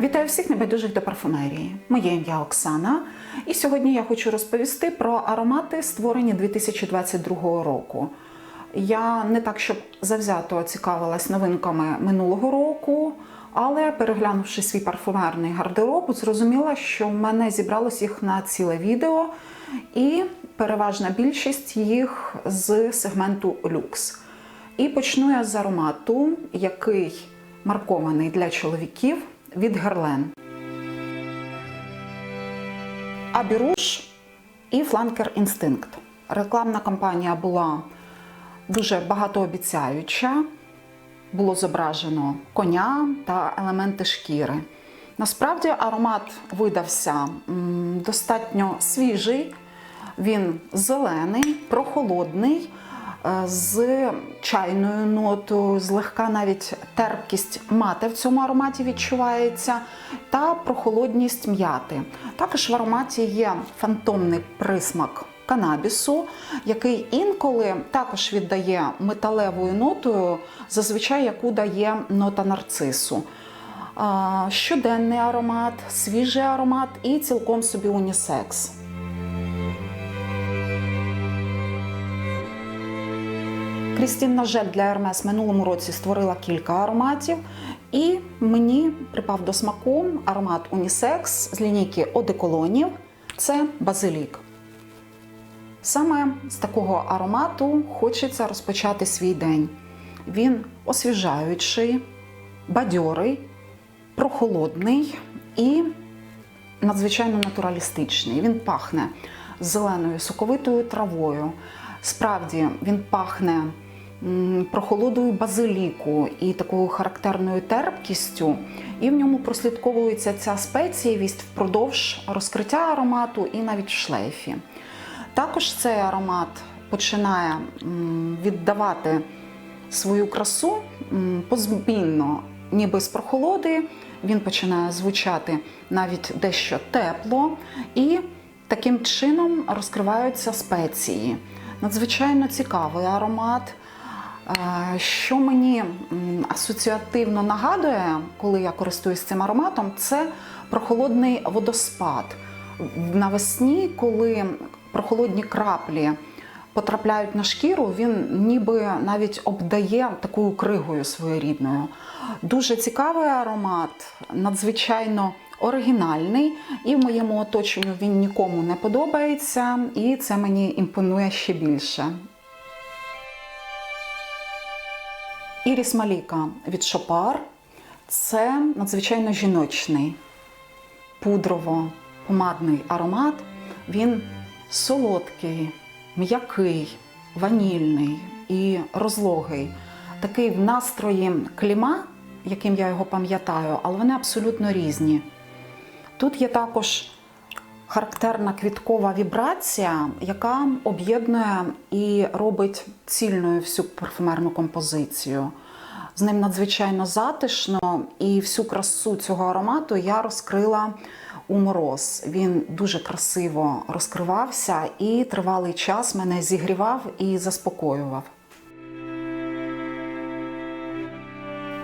Вітаю всіх небайдужих до парфумерії. Моє ім'я Оксана, і сьогодні я хочу розповісти про аромати, створені 2022 року. Я не так, щоб завзято цікавилась новинками минулого року, але переглянувши свій парфумерний гардероб, зрозуміла, що в мене зібралось їх на ціле відео, і переважна більшість їх з сегменту люкс. І почну я з аромату, який маркований для чоловіків від Герлен. Абіруш і Фланкер Інстинкт. Рекламна кампанія була дуже багатообіцяюча. Було зображено коня та елементи шкіри. Насправді аромат видався достатньо свіжий, він зелений, прохолодний, з чайною нотою, злегка навіть терпкість мати в цьому ароматі відчувається, та прохолодність м'яти. Також в ароматі є фантомний присмак канабісу, який інколи також віддає металевою нотою, зазвичай яку дає нота нарцису. Щоденний аромат, свіжий аромат і цілком собі унісекс. Крістін Нажель для Hermes минулому році створила кілька ароматів, і мені припав до смаку аромат унісекс з лінійки одеколонів. Це базилік. Саме з такого аромату хочеться розпочати свій день. Він освіжаючий, бадьорий, прохолодний і надзвичайно натуралістичний. Він пахне зеленою соковитою травою. Справді, він пахне прохолодою базиліку і такою характерною терпкістю, і в ньому прослідковується ця спецієвість впродовж розкриття аромату і навіть в шлейфі. Також цей аромат починає віддавати свою красу м, ніби з прохолоди. Він починає звучати навіть дещо тепло, і таким чином розкриваються спеції. Надзвичайно цікавий аромат. Що мені асоціативно нагадує, коли я користуюсь цим ароматом, це прохолодний водоспад. Навесні, коли прохолодні краплі потрапляють на шкіру, він ніби навіть обдає такою кригою своєрідною. Дуже цікавий аромат, надзвичайно оригінальний, і в моєму оточенню він нікому не подобається, і це мені імпонує ще більше. Іріс Маліка від Шопар це надзвичайно жіночний, пудрово-помадний аромат. Він солодкий, м'який, ванільний і розлогий. Такий в настрої кліма, яким я його пам'ятаю, але вони абсолютно різні. Тут є також характерна квіткова вібрація, яка об'єднує і робить цільною всю парфумерну композицію. З ним надзвичайно затишно, і всю красу цього аромату я розкрила у мороз. Він дуже красиво розкривався і тривалий час мене зігрівав і заспокоював.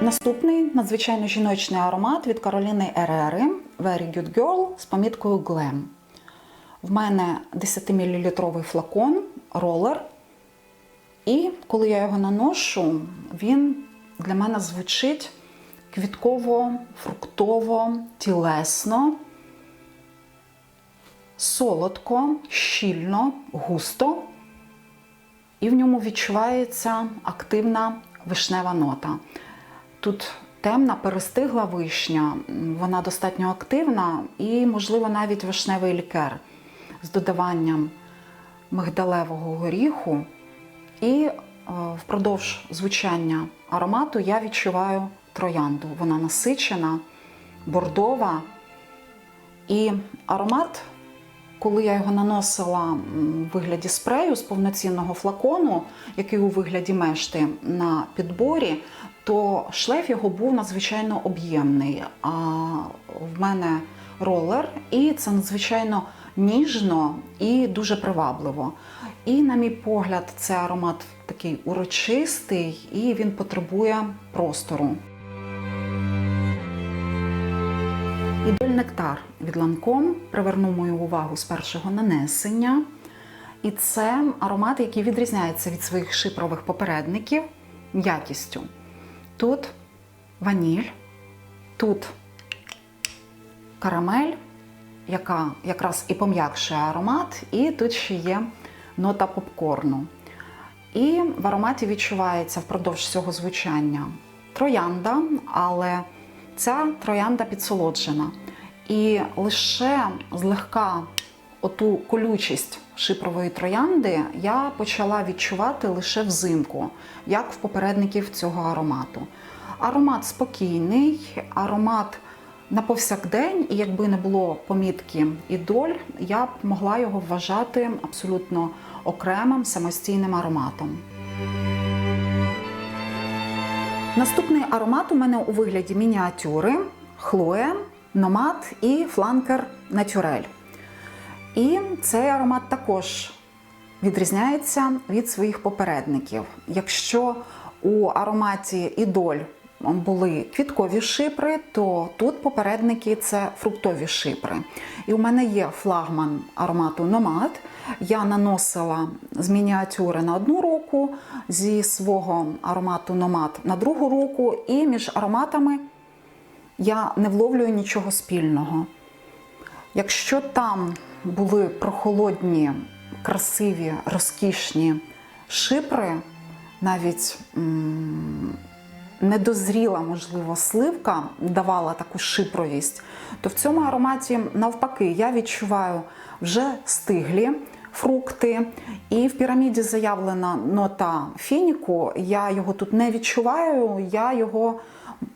Наступний надзвичайно жіночний аромат від Кароліни Ерери Very Good Girl з поміткою Glam. В мене 10-мл флакон, ролер. І коли я його наношу, він для мене звучить квітково, фруктово, тілесно, солодко, щільно, густо. І в ньому відчувається активна вишнева нота. Тут темна перестигла вишня, вона достатньо активна і, можливо, навіть вишневий лікер з додаванням мигдалевого горіху. І е, впродовж звучання аромату я відчуваю троянду. Вона насичена, бордова. І аромат, коли я його наносила в вигляді спрею з повноцінного флакону, який у вигляді мешти на підборі, то шлейф його був надзвичайно об'ємний. А в мене ролер, і це надзвичайно ніжно і дуже привабливо. І, на мій погляд, це аромат такий урочистий, і він потребує простору. нектар від ланком привернув мою увагу з першого нанесення. І це аромат, який відрізняється від своїх шипрових попередників якістю. Тут ваніль, тут карамель, яка якраз і пом'якшує аромат, і тут ще є нота попкорну. І в ароматі відчувається впродовж цього звучання троянда, але ця троянда підсолоджена. І лише злегка оту колючість шипрової троянди я почала відчувати лише взимку, як в попередників цього аромату. Аромат спокійний, аромат на повсякдень, і якби не було помітки і доль, я б могла його вважати абсолютно окремим самостійним ароматом. Наступний аромат у мене у вигляді мініатюри, хлоє, номад і фланкер натюрель. І цей аромат також відрізняється від своїх попередників. Якщо у ароматі ідоль були квіткові шипри, то тут попередники це фруктові шипри. І у мене є флагман аромату Номад. Я наносила з мініатюри на одну руку, зі свого аромату Номад на другу руку, і між ароматами я не вловлюю нічого спільного. Якщо там були прохолодні, красиві, розкішні шипри, навіть м недозріла, можливо, сливка давала таку шипровість, то в цьому ароматі, навпаки, я відчуваю вже стиглі фрукти. І в піраміді заявлена нота фініку. Я його тут не відчуваю, я його.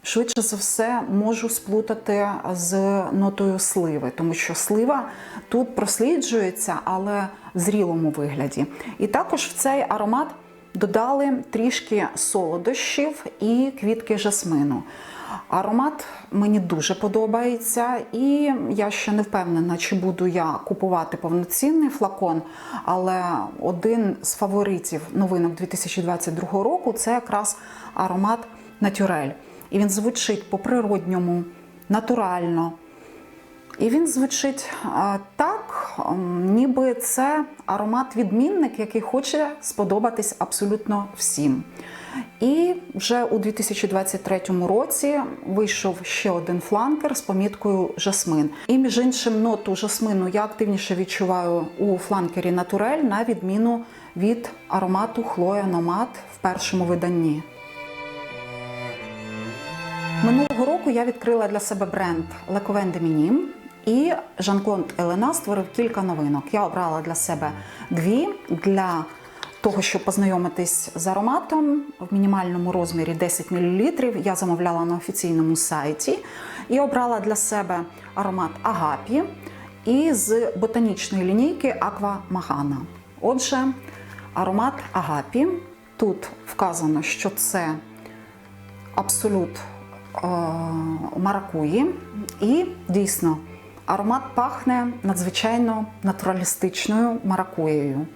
Швидше за все можу сплутати з нотою сливи, тому що слива тут просліджується, але в зрілому вигляді. І також в цей аромат додали трішки солодощів і квітки жасмину. Аромат мені дуже подобається, і я ще не впевнена, чи буду я купувати повноцінний флакон. Але один з фаворитів новинок 2022 року це якраз аромат Натюрель. І він звучить по-природньому, натурально. І він звучить так, ніби це аромат-відмінник, який хоче сподобатись абсолютно всім. І вже у 2023 році вийшов ще один фланкер з поміткою жасмин. І між іншим, ноту жасмину я активніше відчуваю у фланкері Натурель, на відміну від аромату Хлоя Номад в першому виданні. Минулого року я відкрила для себе бренд de Minim, і Жан-Клод Елена створив кілька новинок. Я обрала для себе дві для того, щоб познайомитись з ароматом в мінімальному розмірі 10 мл. Я замовляла на офіційному сайті і обрала для себе аромат Агапі і з ботанічної лінійки Аква Магана. Отже, аромат Агапі. Тут вказано, що це абсолют е маракуї, і дійсно Аромат пахне надзвичайно натуралістичною маракуєю,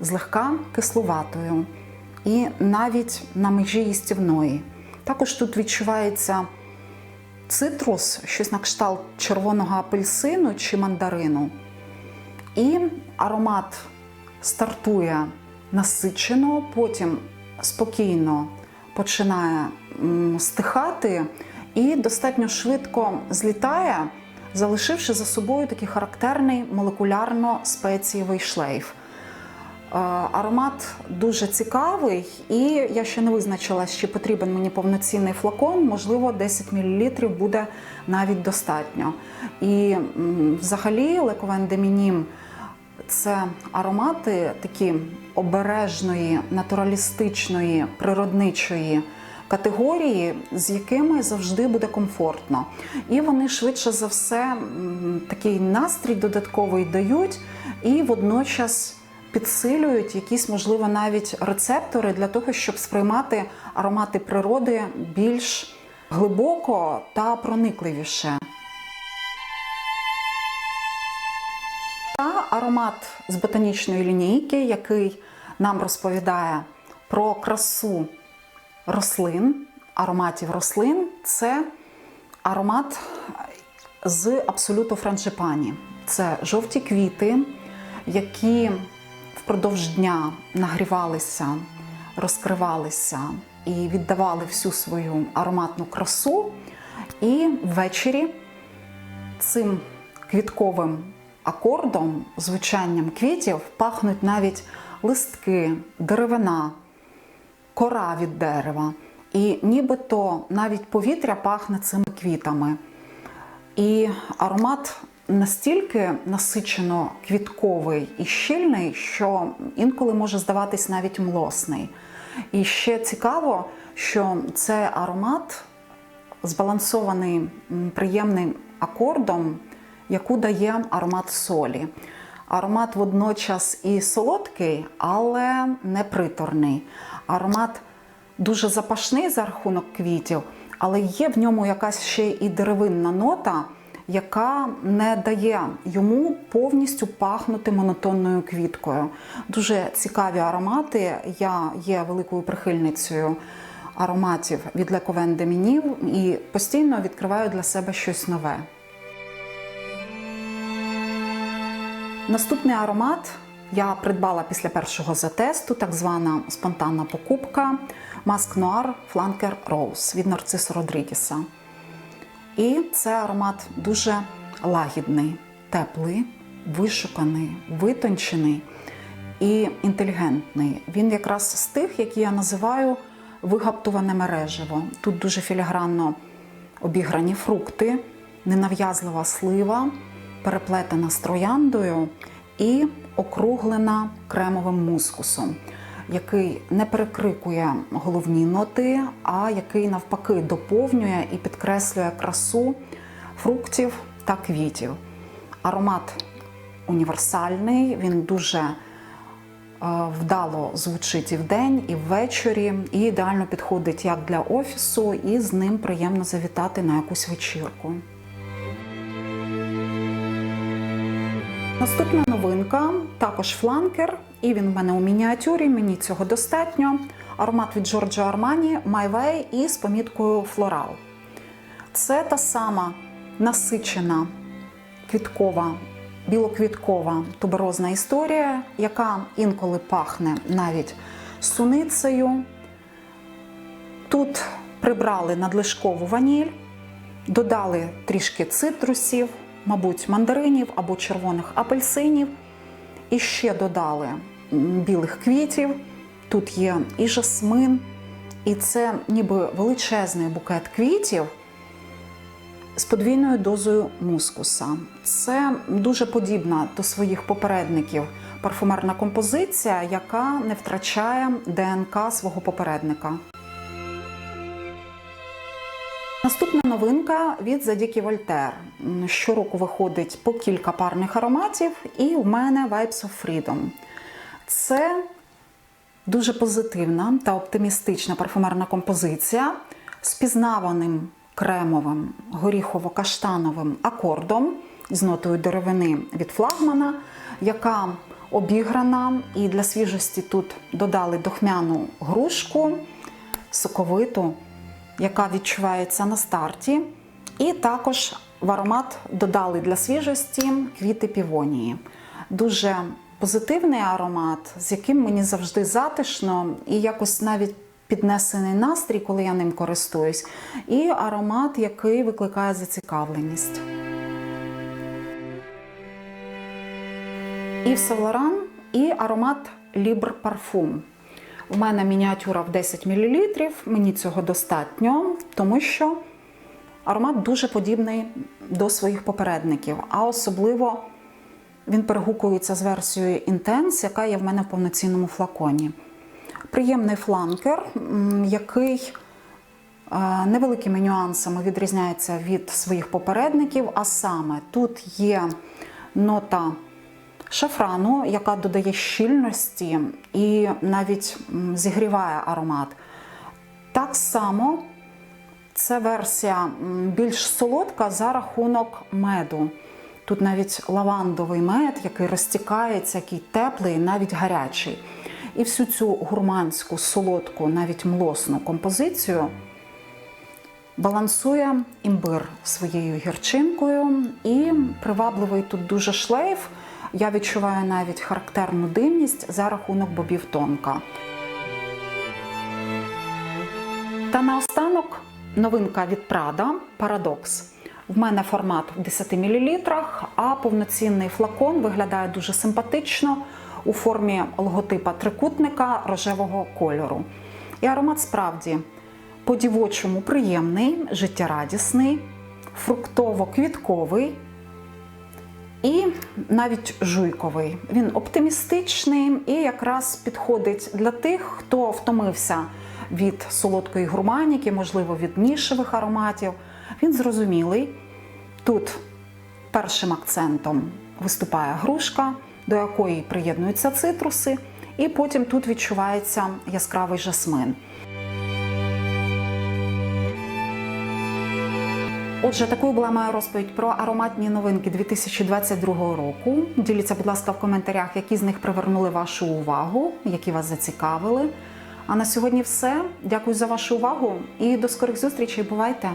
злегка кислуватою і навіть на межі їстівної. Також тут відчувається цитрус, щось на кшталт червоного апельсину чи мандарину. І аромат стартує насичено, потім спокійно починає стихати і достатньо швидко злітає залишивши за собою такий характерний молекулярно-спецієвий шлейф. Е, аромат дуже цікавий, і я ще не визначила, чи потрібен мені повноцінний флакон, можливо, 10 мл буде навіть достатньо. І взагалі лековен демінім це аромати такі обережної, натуралістичної, природничої категорії, з якими завжди буде комфортно. І вони швидше за все такий настрій додатковий дають і водночас. Підсилюють якісь, можливо, навіть рецептори для того, щоб сприймати аромати природи більш глибоко та проникливіше. Та аромат з ботанічної лінійки, який нам розповідає про красу рослин, ароматів рослин це аромат з абсолюту франжипані. Це жовті квіти, які впродовж дня нагрівалися, розкривалися і віддавали всю свою ароматну красу. І ввечері цим квітковим акордом, звучанням квітів пахнуть навіть листки, деревина, кора від дерева. І нібито навіть повітря пахне цими квітами. І аромат настільки насичено квітковий і щільний, що інколи може здаватись навіть млосний. І ще цікаво, що цей аромат збалансований приємним акордом, яку дає аромат солі. Аромат водночас і солодкий, але не приторний. Аромат дуже запашний за рахунок квітів, але є в ньому якась ще і деревинна нота, яка не дає йому повністю пахнути монотонною квіткою. Дуже цікаві аромати. Я є великою прихильницею ароматів від de Menil і постійно відкриваю для себе щось нове. Наступний аромат я придбала після першого затесту, так звана спонтанна покупка Маск Noir Flanker Rose від Нарцису Родрігіса. І це аромат дуже лагідний, теплий, вишуканий, витончений і інтелігентний. Він якраз з тих, які я називаю вигаптуване мережево. Тут дуже філігранно обіграні фрукти, ненав'язлива слива, переплетена з трояндою і округлена кремовим мускусом, який не перекрикує головні ноти, а який навпаки доповнює і підкреслює красу фруктів та квітів. Аромат універсальний, він дуже е, вдало звучить і вдень, і ввечері, і ідеально підходить як для офісу, і з ним приємно завітати на якусь вечірку. Наступна новинка також фланкер, і він в мене у мініатюрі. Мені цього достатньо. Аромат від Giorgio Armani My Way із поміткою Floral. Це та сама насичена квіткова, білоквіткова туберозна історія, яка інколи пахне навіть суницею. Тут прибрали надлишкову ваніль, додали трішки цитрусів, мабуть, мандаринів або червоних апельсинів. І ще додали білих квітів. Тут є і жасмин, і це ніби величезний букет квітів з подвійною дозою мускуса. Це дуже подібна до своїх попередників парфумерна композиція, яка не втрачає ДНК свого попередника. Наступна новинка від Задіки Вольтер. Щороку виходить по кілька парних ароматів, і у мене Vibes of Freedom. Це дуже позитивна та оптимістична парфумерна композиція з пізнаваним кремовим горіхово-каштановим акордом з нотою деревини від флагмана, яка обіграна, і для свіжості тут додали дохмяну грушку, соковиту, яка відчувається на старті. І також в аромат додали для свіжості квіти півонії. Дуже позитивний аромат, з яким мені завжди затишно і якось навіть піднесений настрій, коли я ним користуюсь. І аромат, який викликає зацікавленість. І Савлоран, і аромат Libre Parfum. У мене мініатюра в 10 мл, мені цього достатньо, тому що аромат дуже подібний до своїх попередників, а особливо він перегукується з версією Intense, яка є в мене в повноцінному флаконі. Приємний фланкер, який е, невеликими нюансами відрізняється від своїх попередників, а саме тут є нота шафрану, яка додає щільності і навіть зігріває аромат. Так само це версія більш солодка за рахунок меду. Тут навіть лавандовий мед, який розтікається, який теплий, навіть гарячий. І всю цю гурманську, солодку, навіть млосну композицію Балансує імбир своєю гірчинкою і привабливий тут дуже шлейф. Я відчуваю навіть характерну димність за рахунок бобів тонка. Та наостанок новинка від Prada Paradox. В мене формат в 10 мл, а повноцінний флакон виглядає дуже симпатично у формі логотипа трикутника рожевого кольору. І аромат справді по-дівочому приємний, життєрадісний, фруктово-квітковий і навіть жуйковий. Він оптимістичний і якраз підходить для тих, хто втомився від солодкої гурманіки, можливо, від нішевих ароматів. Він зрозумілий. Тут першим акцентом виступає грушка, до якої приєднуються цитруси, і потім тут відчувається яскравий жасмин. Отже, такою була моя розповідь про ароматні новинки 2022 року. Діліться, будь ласка, в коментарях, які з них привернули вашу увагу, які вас зацікавили. А на сьогодні все. Дякую за вашу увагу і до скорих зустрічей. Бувайте!